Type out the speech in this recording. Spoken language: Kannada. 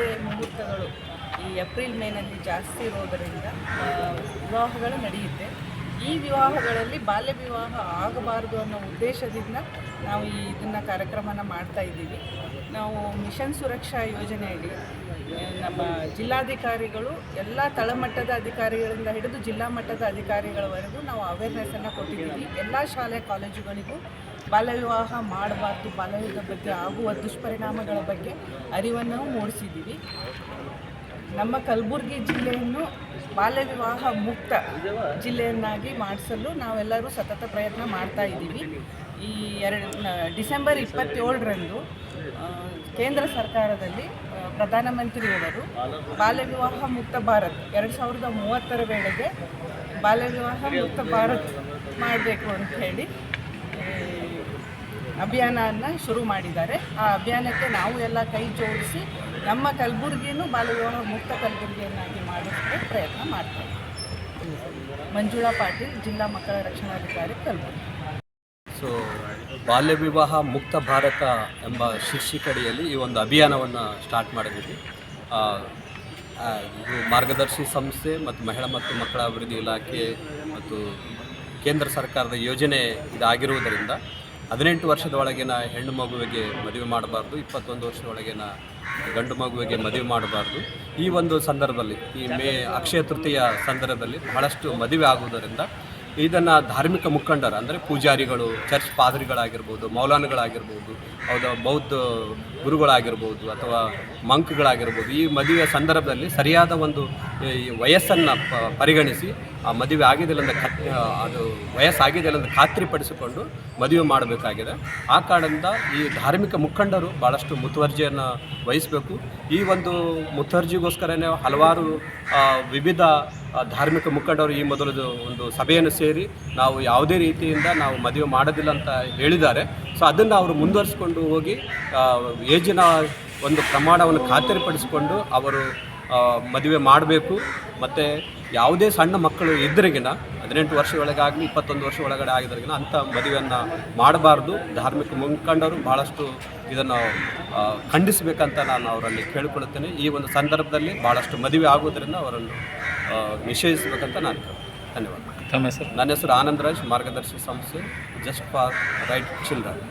ಮದುವೆ ಮುಹೂರ್ತಗಳು ಈ ಏಪ್ರಿಲ್ ಮೇನಲ್ಲಿ ಜಾಸ್ತಿ ಇರೋದರಿಂದ ವಿವಾಹಗಳು ನಡೆಯುತ್ತೆ. ಈ ವಿವಾಹಗಳಲ್ಲಿ ಬಾಲ್ಯ ವಿವಾಹ ಆಗಬಾರದು ಅನ್ನೋ ಉದ್ದೇಶದಿಂದ ನಾವು ಈ ಇದನ್ನು ಕಾರ್ಯಕ್ರಮನ ಮಾಡ್ತಾ ಇದ್ದೀವಿ. ನಾವು ಮಿಷನ್ ಸುರಕ್ಷಾ ಯೋಜನೆಯಡಿ ನಮ್ಮ ಜಿಲ್ಲಾಧಿಕಾರಿಗಳು ಎಲ್ಲ ತಳಮಟ್ಟದ ಅಧಿಕಾರಿಗಳಿಂದ ಹಿಡಿದು ಜಿಲ್ಲಾ ಮಟ್ಟದ ಅಧಿಕಾರಿಗಳವರೆಗೂ ನಾವು ಅವೇರ್ನೆಸ್ಸನ್ನು ಕೊಟ್ಟಿದ್ದೀವಿ. ಎಲ್ಲ ಶಾಲೆ, ಕಾಲೇಜುಗಳಿಗೂ ಬಾಲ್ಯ ವಿವಾಹ ಮಾಡಬಾರ್ದು, ಬಾಲ್ಯದ ಬಗ್ಗೆ ಆಗುವ ದುಷ್ಪರಿಣಾಮಗಳ ಬಗ್ಗೆ ಅರಿವನ್ನು ಮೂಡಿಸಿದ್ದೀವಿ. ನಮ್ಮ ಕಲಬುರಗಿ ಜಿಲ್ಲೆಯನ್ನು ಬಾಲ್ಯ ವಿವಾಹ ಮುಕ್ತ ಜಿಲ್ಲೆಯನ್ನಾಗಿ ಮಾಡಿಸಲು ನಾವೆಲ್ಲರೂ ಸತತ ಪ್ರಯತ್ನ ಮಾಡ್ತಾ ಇದ್ದೀವಿ. ಈ ಎರಡು ಡಿಸೆಂಬರ್ ಇಪ್ಪತ್ತೇಳರಂದು ಕೇಂದ್ರ ಸರ್ಕಾರದಲ್ಲಿ ಪ್ರಧಾನಮಂತ್ರಿಯವರು ಬಾಲ್ಯ ವಿವಾಹ ಮುಕ್ತ ಭಾರತ್ ಎರಡು ಸಾವಿರದ ಮೂವತ್ತರ ವೇಳೆಗೆ ಬಾಲ್ಯ ವಿವಾಹ ಮುಕ್ತ ಭಾರತ್ ಮಾಡಬೇಕು ಅಂತ ಹೇಳಿ ಅಭಿಯಾನನ ಶುರು ಮಾಡಿದ್ದಾರೆ. ಆ ಅಭಿಯಾನಕ್ಕೆ ನಾವು ಎಲ್ಲ ಕೈ ಜೋಡಿಸಿ ನಮ್ಮ ಕಲಬುರಗಿಯನ್ನು ಬಾಲ್ಯವಿವಾಹ ಮುಕ್ತ ಕಲಬುರಗಿಯನ್ನಾಗಿ ಮಾಡೋಕ್ಕೆ ಪ್ರಯತ್ನ ಮಾಡ್ತೇವೆ ಮಂಜುಳಾ ಪಾಟೀಲ್, ಜಿಲ್ಲಾ ಮಕ್ಕಳ ರಕ್ಷಣಾಧಿಕಾರಿ, ಕಲಬುರಗಿ. ಸೊ ಬಾಲ್ಯ ವಿವಾಹ, ಮುಕ್ತ ಭಾರತ ಎಂಬ ಶೀರ್ಷಿಕಡಿಯಲ್ಲಿ ಈ ಒಂದು ಅಭಿಯಾನವನ್ನು ಸ್ಟಾರ್ಟ್ ಮಾಡಿದ್ದೀವಿ. ಇದು ಮಾರ್ಗದರ್ಶಿ ಸಂಸ್ಥೆ ಮತ್ತು ಮಹಿಳಾ ಮತ್ತು ಮಕ್ಕಳ ಅಭಿವೃದ್ಧಿ ಇಲಾಖೆ ಮತ್ತು ಕೇಂದ್ರ ಸರ್ಕಾರದ ಯೋಜನೆ ಇದಾಗಿರುವುದರಿಂದ ಹದಿನೆಂಟು ವರ್ಷದ ಒಳಗಿನ ಹೆಣ್ಣು ಮಗುವಿಗೆ ಮದುವೆ ಮಾಡಬಾರ್ದು, ಇಪ್ಪತ್ತೊಂದು ವರ್ಷದ ಒಳಗಿನ ಗಂಡು ಮಗುವಿಗೆ ಮದುವೆ ಮಾಡಬಾರ್ದು. ಈ ಒಂದು ಸಂದರ್ಭದಲ್ಲಿ, ಈ ಮೇ ಅಕ್ಷಯ ತೃತೀಯ ಸಂದರ್ಭದಲ್ಲಿ ಬಹಳಷ್ಟು ಮದುವೆ ಆಗುವುದರಿಂದ ಇದನ್ನು ಧಾರ್ಮಿಕ ಮುಖಂಡರು ಅಂದರೆ ಪೂಜಾರಿಗಳು, ಚರ್ಚ್ ಪಾದ್ರಿಗಳಾಗಿರ್ಬೋದು, ಮೌಲಾನಗಳಾಗಿರ್ಬೋದು ಅವರ ಬೌದ್ಧ ಗುರುಗಳಾಗಿರ್ಬೋದು ಅಥವಾ ಮಂಕ್ಗಳಾಗಿರ್ಬೋದು, ಈ ಮದುವೆಯ ಸಂದರ್ಭದಲ್ಲಿ ಸರಿಯಾದ ಒಂದು ವಯಸ್ಸನ್ನು ಪರಿಗಣಿಸಿ ಆ ಮದುವೆ ಆಗಿದೆಲ್ಲ ಖಾತ್ ಅದು ವಯಸ್ಸಾಗಿದೆ ಅಂತ ಖಾತ್ರಿಪಡಿಸಿಕೊಂಡು ಮದುವೆ ಮಾಡಬೇಕಾಗಿದೆ. ಆ ಕಾರಣದಿಂದ ಈ ಧಾರ್ಮಿಕ ಮುಖಂಡರು ಭಾಳಷ್ಟು ಮುತುವರ್ಜಿಯನ್ನು ವಹಿಸಬೇಕು. ಈ ಒಂದು ಮುತುವರ್ಜಿಗೋಸ್ಕರನೇ ಹಲವಾರು ವಿವಿಧ ಧಾರ್ಮಿಕ ಮುಖಂಡರು ಈ ಮೊದಲದು ಒಂದು ಸಭೆಯನ್ನು ಸೇರಿ ನಾವು ಯಾವುದೇ ರೀತಿಯಿಂದ ನಾವು ಮದುವೆ ಮಾಡೋದಿಲ್ಲ ಅಂತ ಹೇಳಿದ್ದಾರೆ. ಸೊ, ಅದನ್ನು ಅವರು ಮುಂದುವರಿಸಿಕೊಂಡು ಹೋಗಿ ಏಜಿನ ಒಂದು ಪ್ರಮಾಣವನ್ನು ಖಾತರಿಪಡಿಸಿಕೊಂಡು ಅವರು ಮದುವೆ ಮಾಡಬೇಕು. ಮತ್ತು ಯಾವುದೇ ಸಣ್ಣ ಮಕ್ಕಳು ಇದ್ದರಿಗಿನ ಹದಿನೆಂಟು ವರ್ಷ ಒಳಗಾಗಲಿ ಇಪ್ಪತ್ತೊಂದು ವರ್ಷ ಒಳಗಡೆ ಆಗಿದ್ರಿಗಿನ ಅಂಥ ಮದುವೆಯನ್ನು ಮಾಡಬಾರ್ದು. ಧಾರ್ಮಿಕ ಮುಖಂಡರು ಭಾಳಷ್ಟು ಇದನ್ನು ಖಂಡಿಸಬೇಕಂತ ನಾನು ಅವರಲ್ಲಿ ಕೇಳಿಕೊಳ್ಳುತ್ತೇನೆ. ಈ ಒಂದು ಸಂದರ್ಭದಲ್ಲಿ ಭಾಳಷ್ಟು ಮದುವೆ ಆಗೋದ್ರಿಂದ ಅವರನ್ನು ನಿಷೇಧಿಸಬೇಕಂತ ನಾನು. ಧನ್ಯವಾದ. ತಮ್ಮ ಹೆಸರು? ನನ್ನ ಹೆಸರು ಆನಂದರಾಜ್ ಮಾರ್ಗದರ್ಶಿ ಸಂಸ್ಥೆ ಜಸ್ಟ್ ಫಾರ್ ರೈಟ್ ಚಿಲ್ಡ್ರನ್.